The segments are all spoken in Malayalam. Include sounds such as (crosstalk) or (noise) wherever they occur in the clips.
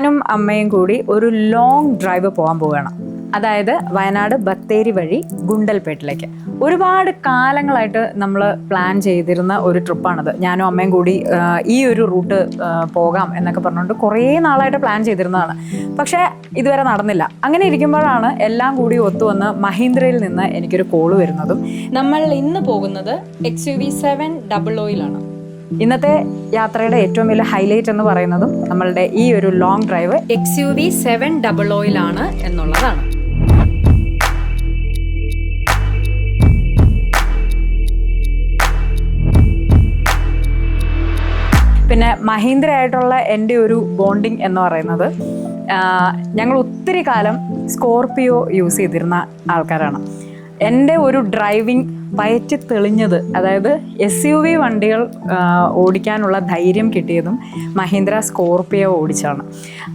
ഞാനും അമ്മയും കൂടി ഒരു ലോങ് ഡ്രൈവ് പോകാൻ പോവുകയാണ്. അതായത് വയനാട് ബത്തേരി വഴി ഗുണ്ടൽപേട്ടിലേക്ക്. ഒരുപാട് കാലങ്ങളായിട്ട് നമ്മൾ പ്ലാൻ ചെയ്തിരുന്ന ഒരു ട്രിപ്പാണത് ഞാനും അമ്മയും കൂടി ഈ ഒരു റൂട്ട് പോകാം എന്നൊക്കെ പറഞ്ഞുകൊണ്ട് കുറേ നാളായിട്ട് പ്ലാൻ ചെയ്തിരുന്നതാണ്. പക്ഷേ ഇതുവരെ നടന്നില്ല. അങ്ങനെ ഇരിക്കുമ്പോഴാണ് എല്ലാം കൂടി ഒത്തുവന്ന് മഹീന്ദ്രയിൽ നിന്ന് എനിക്കൊരു കോൾ വരുന്നതും. നമ്മൾ ഇന്ന് പോകുന്നത് X U V seven double ഓയിലാണ് ഇന്നത്തെ യാത്രയുടെ ഏറ്റവും വലിയ ഹൈലൈറ്റ് എന്ന് പറയുന്നതും നമ്മളുടെ ഈ ഒരു long drive X U V seven double ഓയിലാണ് എന്നുള്ളതാണ്. പിന്നെ മഹീന്ദ്ര ആയിട്ടുള്ള എന്റെ ഒരു ബോണ്ടിങ് എന്ന് പറയുന്നത് ഞങ്ങൾ ഒത്തിരി കാലം സ്കോർപിയോ യൂസ് ചെയ്തിരുന്ന ആൾക്കാരാണ്. എന്റെ ഒരു ഡ്രൈവിംഗ് പയറ്റി തെളിഞ്ഞത് അതായത് എസ് യു വി വണ്ടികൾ ഓടിക്കാനുള്ള ധൈര്യം കിട്ടിയതും മഹീന്ദ്ര സ്കോർപിയോ ഓടിച്ചാണ്.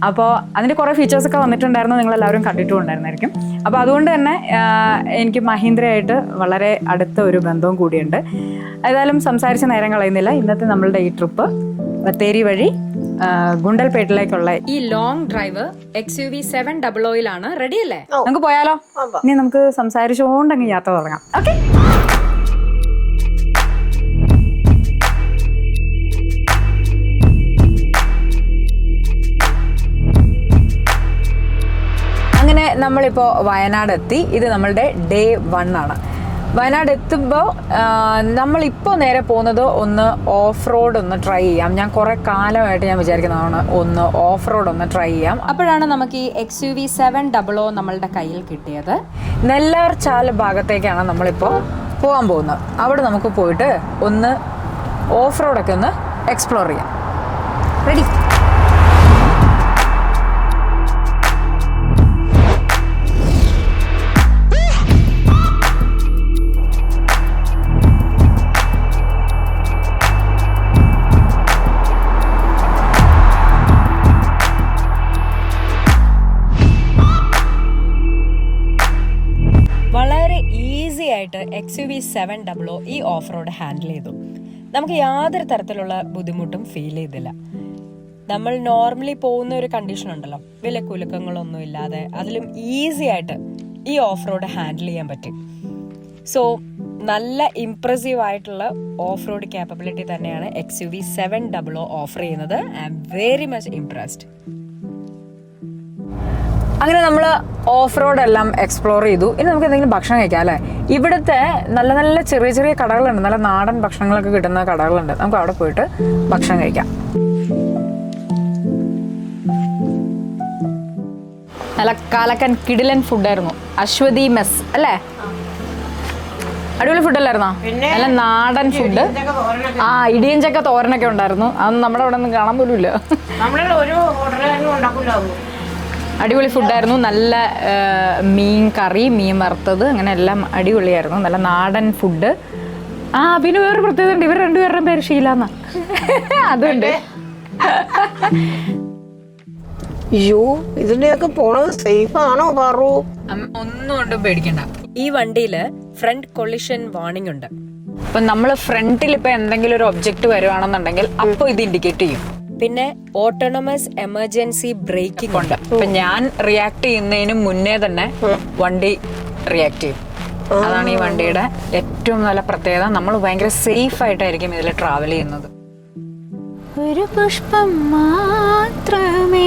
അപ്പോൾ അതിന്റെ കുറേ ഫീച്ചേഴ്സൊക്കെ വന്നിട്ടുണ്ടായിരുന്നു നിങ്ങളെല്ലാവരും കണ്ടിട്ടും ഉണ്ടായിരുന്നായിരിക്കും അപ്പോൾ അതുകൊണ്ട് തന്നെ എനിക്ക് മഹീന്ദ്രയായിട്ട് വളരെ അടുത്ത ഒരു ബന്ധവും കൂടിയുണ്ട്. ഏതായാലും സംസാരിച്ച നേരം കളയുന്നില്ല. ഇന്നത്തെ നമ്മളുടെ ഈ ട്രിപ്പ് ബത്തേരി വഴി ഗുണ്ടൽപേട്ടിലേക്കുള്ള ഈ long drive X U V seven double ഓയിലാണ് റെഡി അല്ലേ? നമുക്ക് പോയാലോ? ഇനി നമുക്ക് സംസാരിച്ചുകൊണ്ട് അങ്ങ് യാത്ര തുടങ്ങാം. ഓക്കെ നമ്മളിപ്പോൾ വയനാട് എത്തി ഇത് നമ്മളുടെ ഡേ വൺ ആണ്. വയനാട് എത്തുമ്പോൾ നമ്മളിപ്പോൾ നേരെ പോകുന്നത് ഒന്ന് ഓഫ് റോഡ് ഒന്ന് ട്രൈ ചെയ്യാം. ഞാൻ കുറേ കാലമായിട്ട് ഞാൻ വിചാരിക്കുന്നതാണ് ഒന്ന് ഓഫ് റോഡ് ഒന്ന് ട്രൈ ചെയ്യാം. അപ്പോഴാണ് നമുക്ക് ഈ X U V seven double O നമ്മളുടെ കയ്യിൽ കിട്ടിയത്. നെല്ലാർ ചാൽ ഭാഗത്തേക്കാണ് നമ്മളിപ്പോൾ പോകാൻ പോകുന്നത്. അവിടെ നമുക്ക് പോയിട്ട് ഒന്ന് ഓഫ് റോഡൊക്കെ ഒന്ന് എക്സ്പ്ലോർ ചെയ്യാം. റെഡി ആയിട്ട് X U V seven double O ഈ ഓഫ് റോഡ് ഹാൻഡിൽ ചെയ്തു. നമുക്ക് യാതൊരു തരത്തിലുള്ള ബുദ്ധിമുട്ടും ഫീൽ ചെയ്തില്ല. നമ്മൾ നോർമലി പോകുന്ന ഒരു കണ്ടീഷൻ ഉണ്ടല്ലോ വില കുലുക്കങ്ങളൊന്നും ഇല്ലാതെ അതിലും ഈസി ആയിട്ട് ഈ ഓഫ് റോഡ് ഹാൻഡിൽ ചെയ്യാൻ പറ്റും. സോ നല്ല ഇംപ്രസീവ് ആയിട്ടുള്ള ഓഫ് റോഡ് ക്യാപ്പബിലിറ്റി തന്നെയാണ് X U V seven double O offer ചെയ്യുന്നത്. I am very much impressed അങ്ങനെ നമ്മൾ ഓഫ് റോഡ് എല്ലാം എക്സ്പ്ലോർ ചെയ്തു. ഇനി നമുക്ക് എന്തെങ്കിലും ഭക്ഷണം കഴിക്കാം അല്ലേ? ഇവിടുത്തെ നല്ല നല്ല ചെറിയ ചെറിയ കടകളുണ്ട്. നല്ല നാടൻ ഭക്ഷണങ്ങളൊക്കെ കിട്ടുന്ന കടകളുണ്ട്. നമുക്ക് അവിടെ പോയിട്ട് ഭക്ഷണം കഴിക്കാം. നല്ല കാലക്കൻ കിടിലൻ ഫുഡായിരുന്നു. അശ്വതി മെസ് അല്ലേ? അടിപൊളി ഫുഡല്ലായിരുന്നോ? നല്ല നാടൻ ഫുഡ്. ആ ഇടിയൻ ചക്ക തോരനൊക്കെ ഉണ്ടായിരുന്നു. അത് നമ്മുടെ അവിടെ ഒന്നും കാണാൻ പോലും ഇല്ല അടിപൊളി ഫുഡായിരുന്നു നല്ല മീൻ കറി മീൻ വറുത്തത് അങ്ങനെ എല്ലാം അടിപൊളിയായിരുന്നു. നല്ല നാടൻ ഫുഡ് ആ പിന്നെ വേറൊരു പ്രത്യേകത ഉണ്ട്. ഇവർ രണ്ടുപേരുടെ പേര് ഷീലാന്ന. (laughs) അതുണ്ട്. അയ്യോ ഇതിന്റെയൊക്കെ പോണത് സേഫ് ആണോ പാറു ഒന്നും കൊണ്ടും പേടിക്കണ്ട. ഈ വണ്ടിയിൽ ഫ്രണ്ട് കൊളിഷൻ വാണിംഗ് ഉണ്ട്. അപ്പൊ നമ്മൾ ഫ്രണ്ടിൽ ഇപ്പൊ എന്തെങ്കിലും ഒരു ഒബ്ജക്റ്റ് വരുവാണെന്നുണ്ടെങ്കിൽ അപ്പൊ ഇത് ഇൻഡിക്കേറ്റ് ചെയ്യും. പിന്നെ ഓട്ടോണമസ് എമർജൻസി ബ്രേക്കിംഗ് ഉണ്ട്. ഇപ്പൊ ഞാൻ റിയാക്ട് ചെയ്യുന്നതിന് മുന്നേ തന്നെ വണ്ടി റിയാക്ട് ചെയ്യും. അതാണ് ഈ വണ്ടിയുടെ ഏറ്റവും നല്ല പ്രത്യേകത. നമ്മൾ ഭയങ്കര സേഫ് ആയിട്ടായിരിക്കും ഇതിൽ ട്രാവൽ ചെയ്യുന്നത്. ഒരു പുഷ്പം മാത്രമേ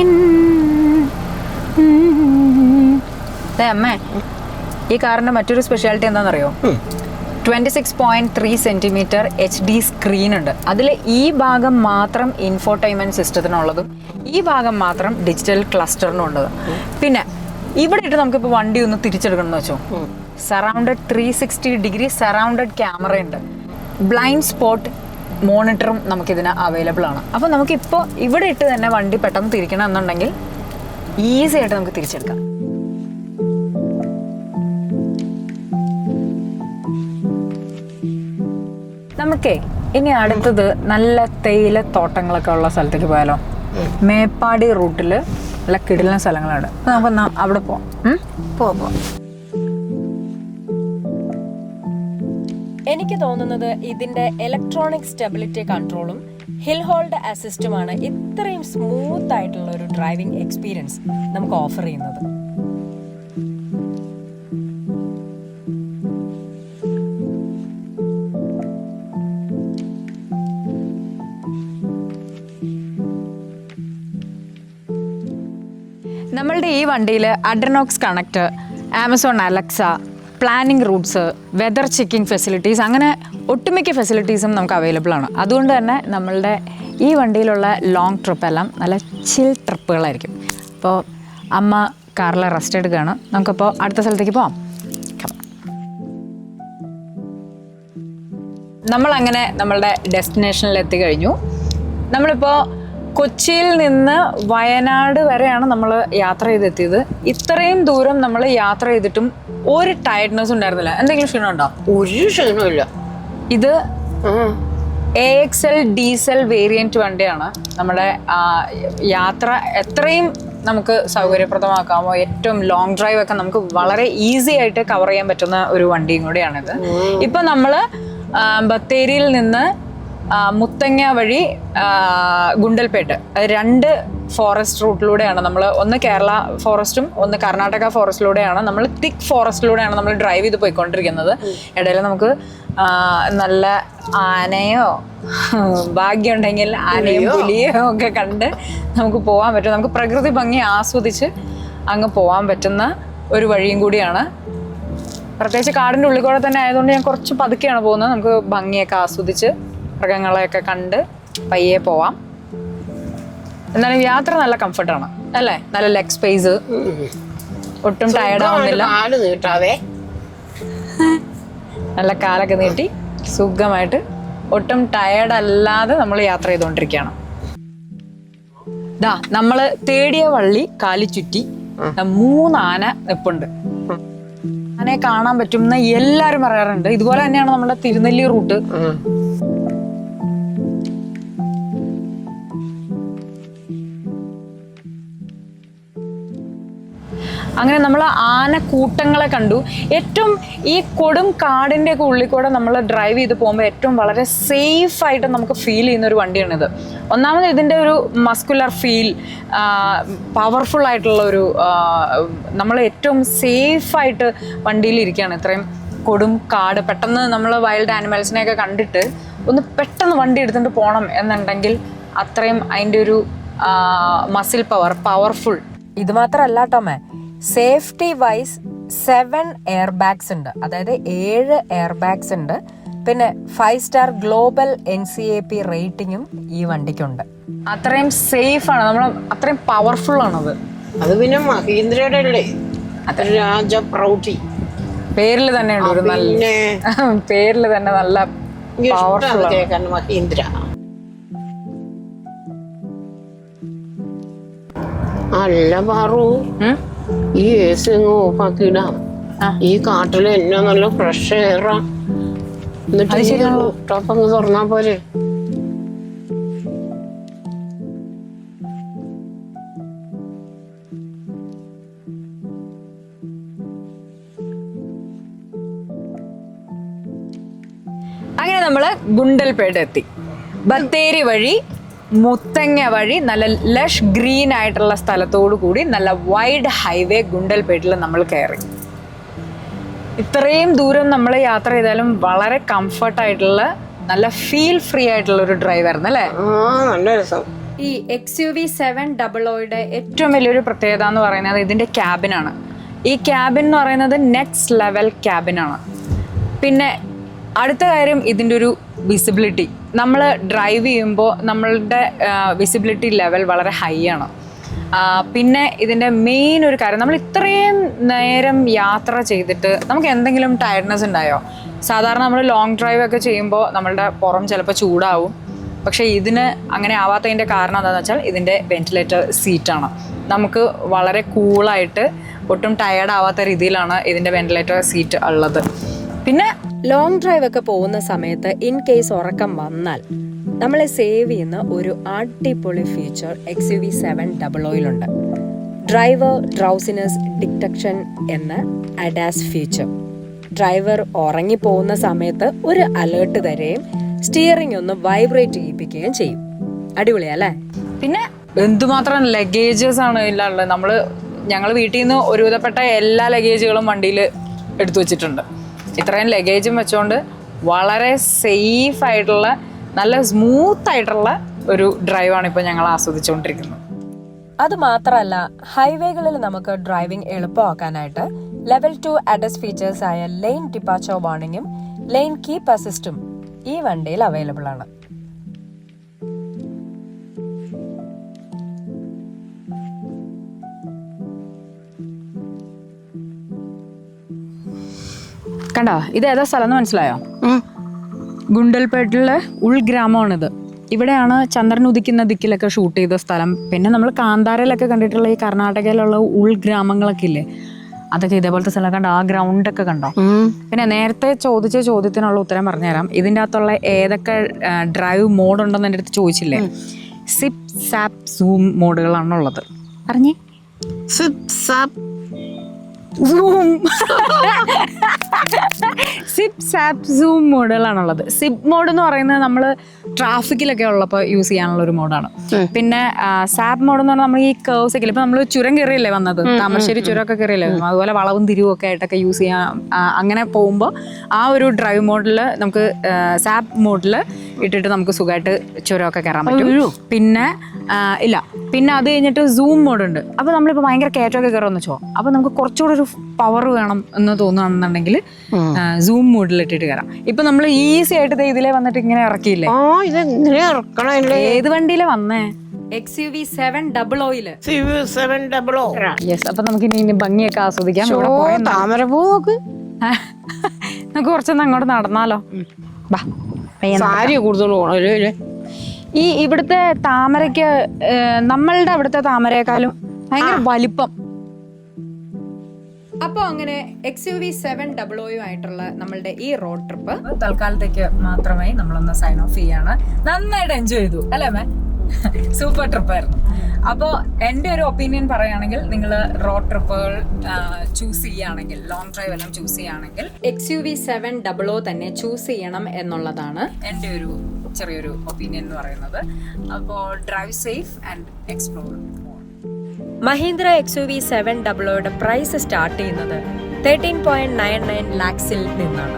അമ്മേ ഈ കാറിന്റെ മറ്റൊരു സ്പെഷ്യാലിറ്റി എന്താണെന്നറിയോ? Twenty six point three centimetre H D screen ഉണ്ട്. അതിൽ ഈ ഭാഗം മാത്രം ഇൻഫോർടൈൻമെന്റ് സിസ്റ്റത്തിനുള്ളതും ഈ ഭാഗം മാത്രം ഡിജിറ്റൽ ക്ലസ്റ്ററിനും ഉള്ളത് പിന്നെ ഇവിടെ ഇട്ട് നമുക്കിപ്പോൾ വണ്ടി ഒന്ന് തിരിച്ചെടുക്കണം എന്ന് വെച്ചോ. Surrounded three sixty degree surrounded camera ഉണ്ട്. ബ്ലൈൻഡ് സ്പോട്ട് മോണിറ്ററും നമുക്കിതിന് അവൈലബിൾ ആണ്. അപ്പോൾ നമുക്കിപ്പോൾ ഇവിടെ ഇട്ട് തന്നെ വണ്ടി പെട്ടെന്ന് തിരിക്കണം എന്നുണ്ടെങ്കിൽ ഈസി ആയിട്ട് നമുക്ക് തിരിച്ചെടുക്കാം. നമുക്കേ ഇനി അടുത്തത് നല്ല തേയില തോട്ടങ്ങളൊക്കെ ഉള്ള സ്ഥലത്തേക്ക് പോയാലോ? മേപ്പാടി റൂട്ടിൽ നല്ല കിടിലൻ സ്ഥലങ്ങളുണ്ട് അപ്പൊ നമുക്ക് അവിടെ പോവാം. പോവാം പോ പോ എനിക്ക് എനിക്ക് തോന്നുന്നത് ഇതിന്റെ ഇലക്ട്രോണിക് സ്റ്റെബിലിറ്റി കൺട്രോളും ഹിൽ ഹോൾഡ് അസിസ്റ്റുമാണ് ഇത്രയും സ്മൂത്ത് ആയിട്ടുള്ള ഒരു ഡ്രൈവിംഗ് എക്സ്പീരിയൻസ് നമുക്ക് ഓഫർ ചെയ്യുന്നത്. നമ്മളുടെ ഈ വണ്ടിയിൽ AdrenoX connect Amazon Alexa planning routes weather checking facilities അങ്ങനെ ഒട്ടുമിക്ക ഫെസിലിറ്റീസും നമുക്ക് അവൈലബിൾ ആണ്. അതുകൊണ്ട് തന്നെ നമ്മളുടെ ഈ വണ്ടിയിലുള്ള ലോങ് ട്രിപ്പ് എല്ലാം നല്ല ചിൽ ട്രിപ്പുകളായിരിക്കും. അപ്പോൾ അമ്മ കാറിൽ റെസ്റ്റ് എടുക്കുകയാണ്. നമുക്കപ്പോൾ അടുത്ത സ്ഥലത്തേക്ക് പോവാം. നമ്മളങ്ങനെ നമ്മളുടെ ഡെസ്റ്റിനേഷനിൽ എത്തിക്കഴിഞ്ഞു നമ്മളിപ്പോൾ കൊച്ചിയിൽ നിന്ന് വയനാട് വരെയാണ് നമ്മൾ യാത്ര ചെയ്തെത്തിയത്. ഇത്രയും ദൂരം നമ്മൾ യാത്ര ചെയ്തിട്ടും ഒരു ടയർഡ്നെസ് ഉണ്ടായിരുന്നില്ല. എന്തെങ്കിലും ക്ഷീണം ഉണ്ടോ? ഒരു ക്ഷീണമില്ല ഇത് A X L diesel variant വണ്ടിയാണ്. നമ്മുടെ യാത്ര എത്രയും നമുക്ക് സൗകര്യപ്രദമാക്കാമോ? ഏറ്റവും ലോങ് ഡ്രൈവ് ഒക്കെ നമുക്ക് വളരെ ഈസി ആയിട്ട് കവർ ചെയ്യാൻ പറ്റുന്ന ഒരു വണ്ടിയും കൂടിയാണിത്. ഇപ്പൊ നമ്മൾ ബത്തേരിയിൽ നിന്ന് മുത്തങ്ങ വഴി ഗുണ്ടൽപേട്ട്. അത് രണ്ട് ഫോറസ്റ്റ് റൂട്ടിലൂടെയാണ് നമ്മൾ ഒന്ന് കേരള ഫോറസ്റ്റും ഒന്ന് കർണാടക ഫോറസ്റ്റിലൂടെയാണ് നമ്മൾ തിക്ക് ഫോറസ്റ്റിലൂടെയാണ് നമ്മൾ ഡ്രൈവ് ചെയ്ത് പോയിക്കൊണ്ടിരിക്കുന്നത്. ഇടയിൽ നമുക്ക് നല്ല ആനയോ ഭാഗ്യം ഉണ്ടെങ്കിൽ ആനയും പുലിയോ? ഒക്കെ കണ്ട് നമുക്ക് പോകാൻ പറ്റും. നമുക്ക് പ്രകൃതി ഭംഗി ആസ്വദിച്ച് അങ്ങ് പോകാൻ പറ്റുന്ന ഒരു വഴിയും കൂടിയാണ്. പ്രത്യേകിച്ച് കാടിന്റെ ഉള്ളിൽ കൂടെ തന്നെ ആയതുകൊണ്ട് ഞാൻ കുറച്ച് പതുക്കെയാണ് പോകുന്നത്. നമുക്ക് ഭംഗിയൊക്കെ ആസ്വദിച്ച് മൃഗങ്ങളെയൊക്കെ കണ്ട് പയ്യെ പോവാം. എന്നാലും യാത്ര നല്ല കംഫർട്ടാണ് അല്ലേ? നല്ല ലെഗ് സ്പേസ് ഒട്ടും ടയർഡ് ആവുന്നില്ല. നല്ല കാലൊക്കെ നീട്ടി സുഖമായിട്ട് ഒട്ടും ടയർഡ് അല്ലാതെ നമ്മൾ യാത്ര ചെയ്തുകൊണ്ടിരിക്കുകയാണ് ദാ നമ്മൾ തേടിയ വള്ളി കാലി ചുറ്റി മൂന്ന് ആന നിപ്പുണ്ട്. ആനയെ കാണാൻ പറ്റും എന്ന് എല്ലാരും പറയാറുണ്ട്. ഇതുപോലെ തന്നെയാണ് നമ്മുടെ തിരുനെല്ലി റൂട്ട്. അങ്ങനെ നമ്മൾ ആനക്കൂട്ടങ്ങളെ കണ്ടു. ഏറ്റവും ഈ കൊടും കാടിന്റെ ഒക്കെ ഉള്ളിൽ കൂടെ നമ്മൾ ഡ്രൈവ് ചെയ്ത് പോകുമ്പോൾ ഏറ്റവും വളരെ സേഫ് ആയിട്ട് നമുക്ക് ഫീൽ ചെയ്യുന്ന ഒരു വണ്ടിയാണിത്. ഒന്നാമത് ഇതിന്റെ ഒരു മസ്കുലർ ഫീൽ പവർഫുൾ ആയിട്ടുള്ള ഒരു നമ്മൾ ഏറ്റവും സേഫായിട്ട് വണ്ടിയിൽ ഇരിക്കുകയാണ്. ഇത്രയും കൊടും കാട് പെട്ടെന്ന് നമ്മൾ വൈൽഡ് ആനിമൽസിനെയൊക്കെ കണ്ടിട്ട് ഒന്ന് പെട്ടെന്ന് വണ്ടി എടുത്തിട്ട് പോകണം എന്നുണ്ടെങ്കിൽ അത്രയും അതിന്റെ ഒരു മസിൽ പവർ പവർഫുൾ ഇത് മാത്രമല്ല safety wise seven air bags ഉണ്ട്. അതായത് ഏഴ് എയർ ബാഗ്സ് ഉണ്ട്. പിന്നെ five star global N C A P റേറ്റിംഗും ഈ വണ്ടിക്കുണ്ട്. അത്രയും സേഫ് ആണ് നമ്മൾ അത്രയും പവർഫുൾ ആണത് അത് പിന്നെ മഹീന്ദ്രയുടെ അല്ലേ? രാജ പ്രൗഢി. പേരിൽ തന്നെ ഉണ്ട് ഒരു നല്ല പിന്നെ (laughs) പേരിൽ തന്നെ നല്ല പവർഫുൾ മഹീന്ദ്ര. അല്ല പാറു? ഈ എ സി അങ്ങ് ഓഫാക്കിയിടാം ആ. ഈ കാട്ടിൽ എന്നെ നല്ല ഫ്രഷ് എയറാ എന്നിട്ട്. ടോപ്പ് അങ്ങ് തുറന്നാ പോരെ അങ്ങനെ നമ്മൾ ഗുണ്ടൽപേട്ട എത്തി ബത്തേരി വഴി മുത്തങ്ങ വഴി നല്ല ലഷ് ഗ്രീൻ ആയിട്ടുള്ള സ്ഥലത്തോടു കൂടി നല്ല വൈഡ് ഹൈവേ ഗുണ്ടൽപേട്ടിൽ നമ്മൾ കയറി. ഇത്രയും ദൂരം നമ്മൾ യാത്ര ചെയ്താലും വളരെ കംഫർട്ടായിട്ടുള്ള നല്ല ഫീൽ ഫ്രീ ആയിട്ടുള്ള ഒരു ഡ്രൈവായിരുന്നു അല്ലേ? നല്ല രസം. ഈ X U V seven double ഒയുടെ ഏറ്റവും വലിയൊരു പ്രത്യേകത എന്ന് പറയുന്നത് ഇതിന്റെ ക്യാബിനാണ് ഈ ക്യാബിൻ എന്ന് പറയുന്നത് നെക്സ്റ്റ് ലെവൽ ക്യാബിനാണ് പിന്നെ അടുത്ത കാര്യം ഇതിന്റെ ഒരു വിസിബിലിറ്റി നമ്മൾ ഡ്രൈവ് ചെയ്യുമ്പോൾ നമ്മളുടെ വിസിബിലിറ്റി ലെവൽ വളരെ ഹൈ ആണ്. പിന്നെ ഇതിന്റെ മെയിൻ ഒരു കാര്യം നമ്മൾ ഇത്രയും നേരം യാത്ര ചെയ്തിട്ട് നമുക്ക് എന്തെങ്കിലും ടയർഡ്നെസ് ഉണ്ടായോ? സാധാരണ നമ്മൾ ലോങ് ഡ്രൈവ് ഒക്കെ ചെയ്യുമ്പോൾ നമ്മളുടെ പുറം ചിലപ്പോൾ ചൂടാവും. പക്ഷേ ഇതിന് അങ്ങനെ ആവാത്തതിന്റെ കാരണം എന്താണെന്ന് വെച്ചാൽ ഇതിന്റെ വെന്റിലേറ്റർ സീറ്റാണ് നമുക്ക് വളരെ കൂളായിട്ട് ഒട്ടും ടയേർഡ് ആവാത്ത രീതിയിലാണ് ഇതിന്റെ വെന്റിലേറ്റർ സീറ്റ് ഉള്ളത്. പിന്നെ ലോങ് ഡ്രൈവ് ഒക്കെ പോകുന്ന സമയത്ത് ഇൻ കേസ് ഉറക്കം വന്നാൽ നമ്മളെ സേവ് ചെയ്യുന്ന ഒരു അടിപൊളി feature X U V seven double ഓയിലുണ്ട് driver drowsiness detection എന്ന അഡാസ് ഫീച്ചർ ഡ്രൈവർ ഉറങ്ങിപ്പോകുന്ന സമയത്ത് ഒരു അലേർട്ട് തരുകയും സ്റ്റിയറിംഗ് ഒന്ന് വൈബ്രേറ്റ് ചെയ്യിപ്പിക്കുകയും ചെയ്യും. അടിപൊളിയല്ലേ? പിന്നെ എന്തുമാത്രം ലഗേജസ് ആണ് ഇല്ലാനുള്ളത് നമ്മൾ ഞങ്ങൾ വീട്ടിൽ നിന്ന് ഒരുവിധപ്പെട്ട എല്ലാ ലഗേജുകളും വണ്ടിയിൽ എടുത്തു വെച്ചിട്ടുണ്ട്. ഇത്രയും ലഗേജും വെച്ചുകൊണ്ട് വളരെ സേഫ് ആയിട്ടുള്ള നല്ല സ്മൂത്ത് ആയിട്ടുള്ള ഒരു ഡ്രൈവാണ് ഇപ്പോൾ ഞങ്ങൾ ആസ്വദിച്ചുകൊണ്ടിരിക്കുന്നത്. അത് മാത്രമല്ല ഹൈവേകളിൽ നമുക്ക് ഡ്രൈവിംഗ് എളുപ്പമാക്കാനായിട്ട് ലെവൽ ടു അഡസ് ഫീച്ചേഴ്സ് ആയ ലെയിൻ ഡിപ്പാച്ചർ വാർണിംഗും ലെയിൻ കീപ്പ് അസിസ്റ്റും ഈ വണ്ടിയിൽ അവൈലബിൾ ആണ്. കണ്ടോ? ഇത് ഏതാ സ്ഥലം എന്ന് മനസ്സിലായോ? ഗുണ്ടൽപേട്ടിലെ ഉൾഗ്രാമമാണിത്. ഇവിടെയാണ് ചന്ദ്രൻ ഉദിക്കുന്ന ദിക്കിലൊക്കെ ഷൂട്ട് ചെയ്ത സ്ഥലം. പിന്നെ നമ്മൾ കാന്താരയിലൊക്കെ കണ്ടിട്ടുള്ള ഈ കർണാടകയിലുള്ള ഉൾഗ്രാമങ്ങളൊക്കെ ഇല്ലേ? അതൊക്കെ ഇതേപോലത്തെ സ്ഥലം കണ്ടോ? ആ ഗ്രൗണ്ടൊക്കെ കണ്ടോ? പിന്നെ നേരത്തെ ചോദിച്ച ചോദ്യത്തിനുള്ള ഉത്തരം പറഞ്ഞുതരാം. ഇതിന്റെ അകത്തുള്ള ഏതൊക്കെ ഡ്രൈവ് മോഡ് ഉണ്ടെന്ന് എന്റെ അടുത്ത് ചോദിച്ചില്ലേ? സിപ് സാപ് സൂം മോഡുകളാണുള്ളത് പറഞ്ഞേ. Zip zap zoom zip zap zoom മോഡുകളാണുള്ളത് zip mode എന്ന് പറയുന്നത് നമ്മൾ ട്രാഫിക്കിലൊക്കെ ഉള്ളപ്പോൾ യൂസ് ചെയ്യാനുള്ള ഒരു മോഡാണ് പിന്നെ സാപ്പ് മോഡ് എന്ന് പറഞ്ഞാൽ നമ്മൾ ഈ കേവ്സ് ഒക്കെ ഇപ്പം നമ്മൾ ചുരം കയറിയല്ലേ വന്നത്? താമരശ്ശേരി ചുരമൊക്കെ കയറിയല്ലേ വന്നത്. അതുപോലെ വളവും തിരിവും ഒക്കെ ആയിട്ടൊക്കെ യൂസ് ചെയ്യാം. ആ, അങ്ങനെ പോകുമ്പോൾ ആ ഒരു ഡ്രൈവ് മോഡിൽ നമുക്ക് സാപ്പ് മോഡിൽ ഇട്ടിട്ട് നമുക്ക് സുഖമായിട്ട് ചുരമൊക്കെ കയറാൻ പറ്റും. പിന്നെ ഇല്ല. പിന്നെ അത് കഴിഞ്ഞിട്ട് സൂം മോഡ് ഉണ്ട്. അപ്പോൾ നമ്മളിപ്പോൾ ഭയങ്കര കയറ്റമൊക്കെ കയറുമെന്ന് വെച്ചോ? അപ്പോൾ നമുക്ക് കുറച്ചുകൂടെ ഒരു പവർ വേണം എന്ന് തോന്നുകയാണെന്നുണ്ടെങ്കിൽ സൂം മോഡിൽ ഇട്ടിട്ട് കയറാം ഇപ്പൊ നമ്മൾ ഈസി ആയിട്ട് ഇതിലേ വന്നിട്ട് ഇങ്ങനെ ഇറക്കിയില്ലേ? ഏത് വണ്ടിയിലെ വന്നേ? X U V seven double oil സിവ് സെവൻ ഡബിൾ ഓ യെസ് അപ്പൊ നമുക്ക് ഇനി ഇനി ഭംഗിയൊക്കെ ആസ്വദിക്കാം. താമരപ്പൂ നോക്ക് നമുക്ക് കുറച്ചൊന്ന് അങ്ങോട്ട് നടന്നാലോ? ബാ. സാരി കൂടുതൽ പോകണം അല്ലേ ഈ ഇവിടുത്തെ താമരയ്ക്ക് നമ്മളുടെ അവിടുത്തെ താമരയെക്കാളും ഭയങ്കര വലിപ്പം. അപ്പോൾ അങ്ങനെ X U V seven double ഒയും ആയിട്ടുള്ള നമ്മളുടെ ഈ റോഡ് ട്രിപ്പ് തൽക്കാലത്തേക്ക് മാത്രമായി നമ്മളൊന്ന് സൈൻ ഓഫ് ചെയ്യാണ്. നന്നായിട്ട് എൻജോയ് ചെയ്തു. അല്ലേ മേ സൂപ്പർ ട്രിപ്പായിരുന്നു അപ്പോൾ എന്റെ ഒരു ഒപ്പീനിയൻ പറയുകയാണെങ്കിൽ നിങ്ങൾ റോഡ് ട്രിപ്പുകൾ ചൂസ് ചെയ്യുകയാണെങ്കിൽ ലോങ് ഡ്രൈവ് എല്ലാം ചൂസ് ചെയ്യുകയാണെങ്കിൽ X U V seven double O തന്നെ ചൂസ് ചെയ്യണം എന്നുള്ളതാണ്. എന്റെ ഒരു ചെറിയൊരു ഒപ്പീനിയൻ എന്ന് പറയുന്നത്. അപ്പോൾ drive safe and explore Mahindra X U V seven double ഒയുടെ പ്രൈസ് സ്റ്റാർട്ട് ചെയ്യുന്നത് തേർട്ടീൻ പോയിന്റ് നയൻ നയൻ ലാക്സിൽ നിന്നാണ്.